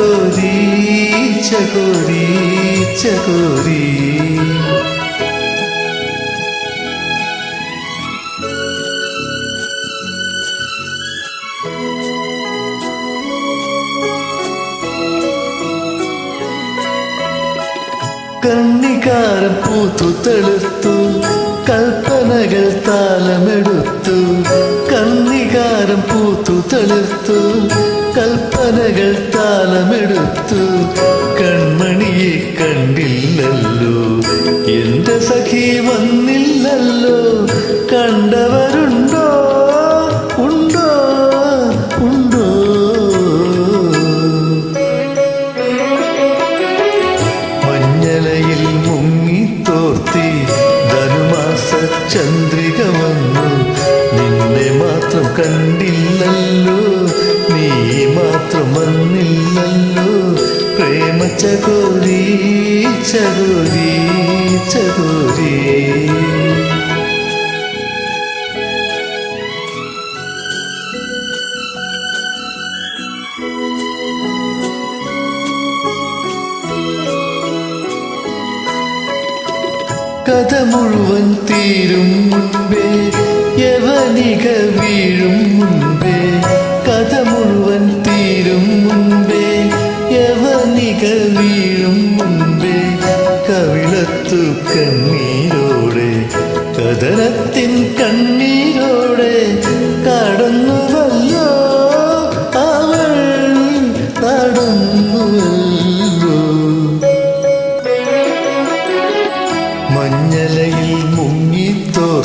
പ്രേമ ചകോരി ചകോരി ചകോരി കണ്ണികാരം പൂത്തു തെളുത്തു തെളുത്തു കൽപ്പനകൾ താലമെടുത്തു കൺമണിയെ കണ്ടില്ലല്ലോ എന്റെ സഖി വന്നില്ലല്ലോ. കണ്ടവരുണ്ടോ? ഉണ്ടോ? ഉണ്ടോ? മഞ്ഞലയിൽ മാത്രം കണ്ടില്ലല്ലോ. നീ മാത്രം വന്നില്ലല്ലോ. പ്രേമ ചകോരി ചകോരി ചകോരി. കഥ മുഴുവൻ തീരും മുൻപേ യവനിക വീഴും മുൻപേ. കഥ മുഴുവൻ തീരും മുൻപേ യവനിക വീഴും മുൻപേ. കവിളത്തു കണ്ണീരോടെ കഥനത്തിൻ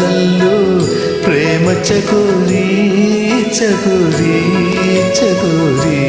വന്നില്ലല്ലോ പ്രേമ ചകോരി ചകോരി ചകോരി